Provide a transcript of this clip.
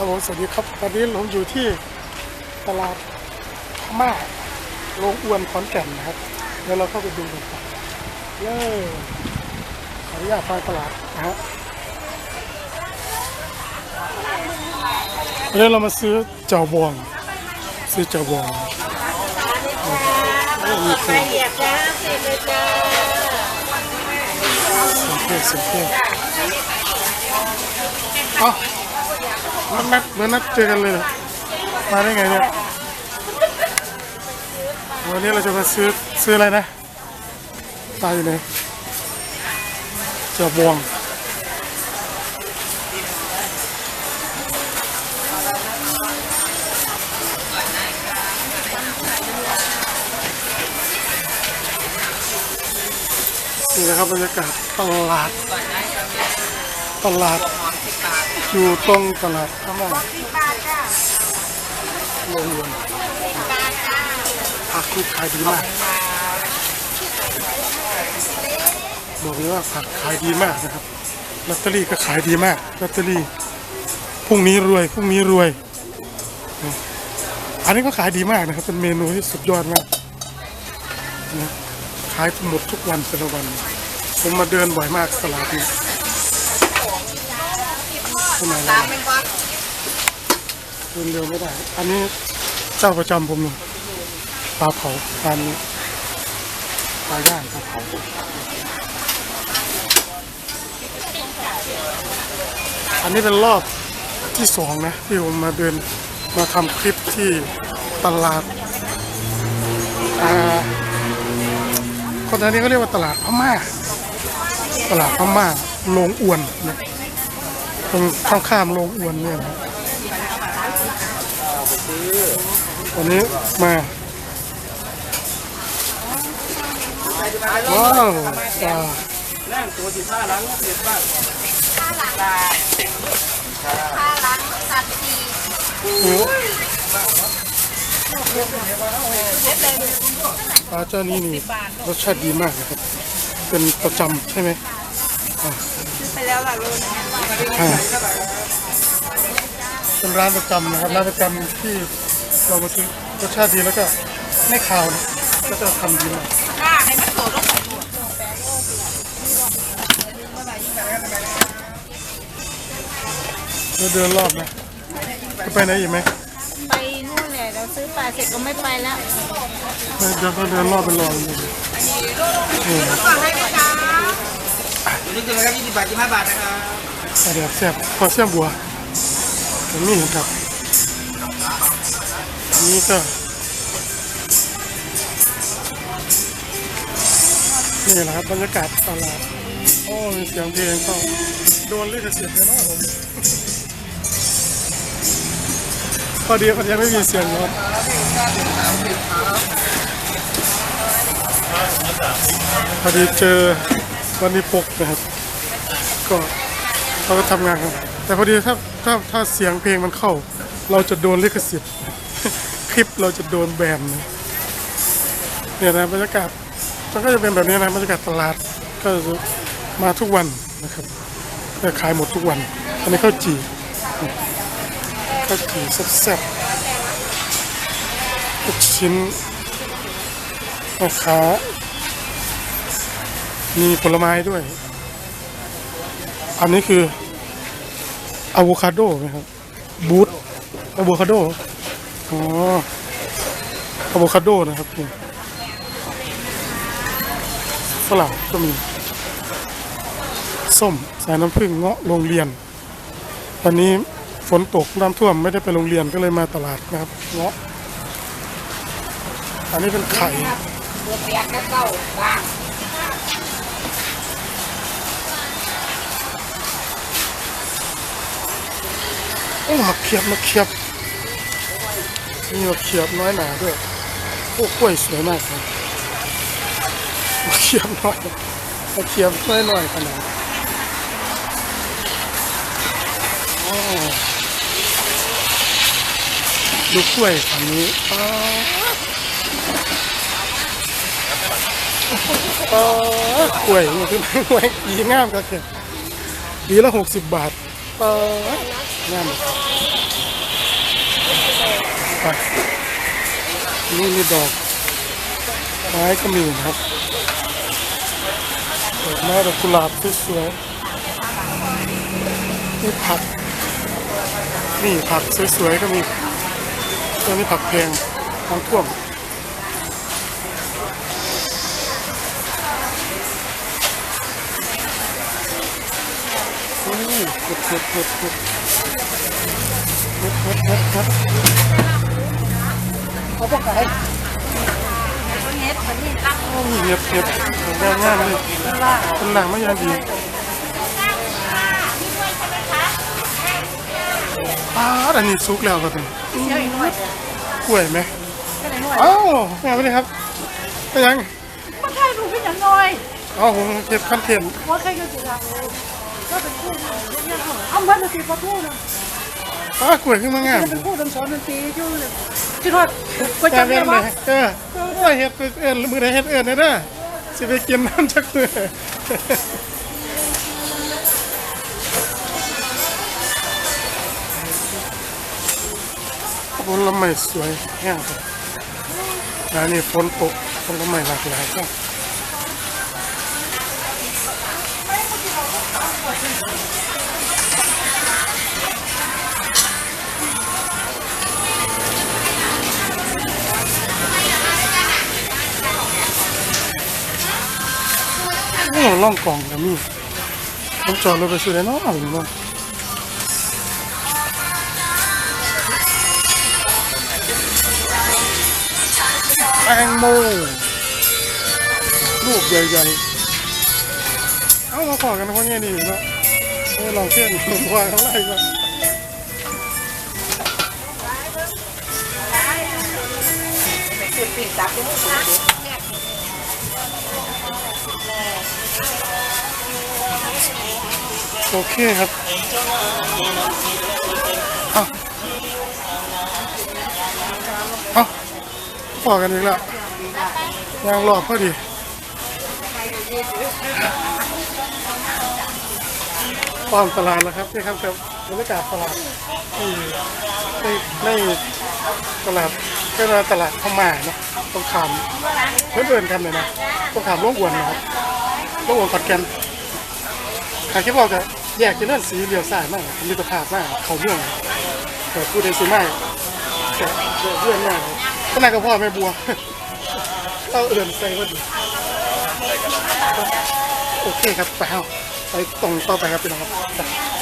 ครับผมสวัสดีครับตอนนี้ผมอยู่ที่ตลาดพม่าโรงอ้วนขอนแก่นนะครับเดี๋ยวเราเข้าไปดูกันครับเลยขออนุญาตไปตลาดนะฮะวันนี้เรามาซื้อเจ้าบอง ซื้อเจ้าบองไปเหยียบจ้าสิบเลยจ้าสมเพศสมเพศเอ้า มันนัดเหมือนนัดเจอกันเลย มาได้ไงเนี่ย วันนี้เราจะมาซื้อซื้ออะไรนะ ตายอยู่ไหนเจ้าบวงนี่นะครับบรรยากาศตลาด ตลาด อยู่ตรงตลาดข้างหน้าโรงเรียนผักคือขายดีมากบอกเลยว่าผักขายดีมากนะครับลอตเตอรี่ก็ขายดีมากลอตเตอรี่พรุ่งนี้รวยพรุ่งนี้รวย อันนี้ก็ขายดีมากนะครับ เป็นเมนูที่สุดยอดมากนะขายหมดทุกวันแต่ละวัน ผมมาเดินบ่อยมากตลาดนี้ ทำไมล่ะเดินเร็วไม่ได้ อันนี้เจ้าประจำผมเลยปลาเผาปลานี้ปลาย่างปลาเผาอันนี้เป็นรอบที่สองนะที่ผมมาเดินมาทำคลิปที่ตลาดอ่าคนอันนี้ก็เรียกว่าตลาดพม่า ตลาดพม่าโรงอ้วนนะ ตรงข้างข้ามๆโรงอวนเนี่ยนะวันนี้มาว้าวปลาข้าล้างสัตว์ทีปลาเจ้านี้นี่รสชาติดีมากนะครับเป็นประจำใช่ไหมไปแล้วล่ะลูกอ่า เป็นร้านประจำนะครับร้านประจำที่เรามาซื้อรสชาติดีแล้วก็ไม่ขาวนะก็จะทำดีมากข้าให้มันโตลงไปหมดเราเดินรอบนะจะไปไหนอีกไหมไปนู่นแหละเราซื้อปลาเสร็จก็ไม่ไปแล้วเดินก็เดินรอบเป็นรอบเลยนี่ก่ อนให้ไหมจ๊ะนี่คือนะครับ20บาท25บาทนะครับปลาแดกแซ่บปลาเสี่ยมบัวผมนี่ครับนี่ก็นี่แหละครับบรรยากาศตลาดโอ้มีเสียงเพลงก็โดนลิขสิทธิ์เลยเนาะผมพอดีมันยังไม่มีเสียงครับพอดีเจอ วันนี้ปกนะครับก็เราก็ทำงานครับ แต่พอดีถ้าถ้าถ้าเสียงเพลงมันเข้า เราจะโดนลิขสิทธิ์คลิปเราจะโดนแบนนะเนี่ยนะบรรยากาศมันก็จะเป็นแบบนี้นะบรรยากาศตลาดก็จะมาทุกวันนะครับจะขายหมดทุกวัน อันนี้ข้าวจี่ข้าวจี่แซ่บๆลูกชิ้นแม่ค้า มีผลไม้ด้วย อันนี้คืออะโวคาโดไหมครับ บูทอะโวคาโด อ๋ออะโวคาโดนะครับนี่ฝรั่งก็มี ส้มสายน้ำผึ้งเงาะโรงเรียนวันนี้ฝนตกน้ำท่วมไม่ได้ไปโรงเรียนก็เลยมาตลาดนะครับเงาะอันนี้เป็นไข่เปียกก็เก้าบาท โอ้มาเขียบมาเขียบมีมาเขียบน้อยหนาด้วยโอ้กล้วยสวยมากครับมาเขียบน้อยมาเขียบน้อยหน่อยขนาดโอ้ดูกล้วยฝั่งนี้อ้าวอ้กล้วยนี่คือกล้วยดีงามก็คือดีละหกสิบบาท เปิดนั่นไปนี่มีดอกไม้ก็มีนะครับดอกไม้ดอกกุหลาบสวยๆนี่ผัก นี่ผักสวยๆก็มีตัวนี้ผักแพงน้ำท่วม อู้เห็ดเห็ดเห็ดเห็ดเห็ดเห็ดเห็ดเห็ดเขาบอกไงเน็ตมันนี่ตั้งโอ้มีเห็ดเห็ดงานงานเลยเป็นหลังไม่ยังดีป้าดอันนี้ซุกแล้วครับเป็นเยอะอีกหน่อยกล้วยไหมอ้าวงานไปเลยครับไปยังมันใช่ดูพี่อย่างน้อยอ๋อผมเก็บคอนเทนต์ว่าใครก็จะทำ ก็เป็นคู่เรียกเขาอ้ำพันธุ์ตีประตูนะป้ากล้วยขึ้นมางามเป็นคู่ดนสอนดนตรีอยู่เลยคิดว่าก็แต่จะเป็เรียนกไงว่าเออโอ้ยเห็ดเอิญมือไหนเห็ดเอิญเนี่ยเด้อสิไปกินน้ำจากมือผลไม้สวยแห้งครับแล้วนี่ฝนตกผลไม้หลากหลายครับ ล่องกล่องกับมีผมจอดรถไปซื้อได้เนาะอยู่เนาะแตงโมลูกใหญ่ๆ เอามาขอกันนะพ่อเนี่ยดีเนาะเออลองเชื่อหนูว่าเขาไล่มา โอเคครับเอาเอาขอกันอีกแล้วยางหลอบพอดีตอนตลาดแล้วครับนี่ครับกับบรรยากาศตลาดที่ในในตลาดก็เราตลาดเข้ามาเนาะตรงขามเพื่อนเดินกันเลยนะตรงขามล่งอวนนะครับล่งอวนขอนแก่นใครคิดว่าจะ แยกจะเลื่อนสีเลี้ยวสายมากมีตภาพมากเขาเรื่องแต่พูดได้สิมากแต่เรื่องมากขนาดกับพ่อแม่บัวเอาเอื่นใส่ว่าดีโอเคครับไปเอาไปตรงต่อไปครับพี่น้องครับ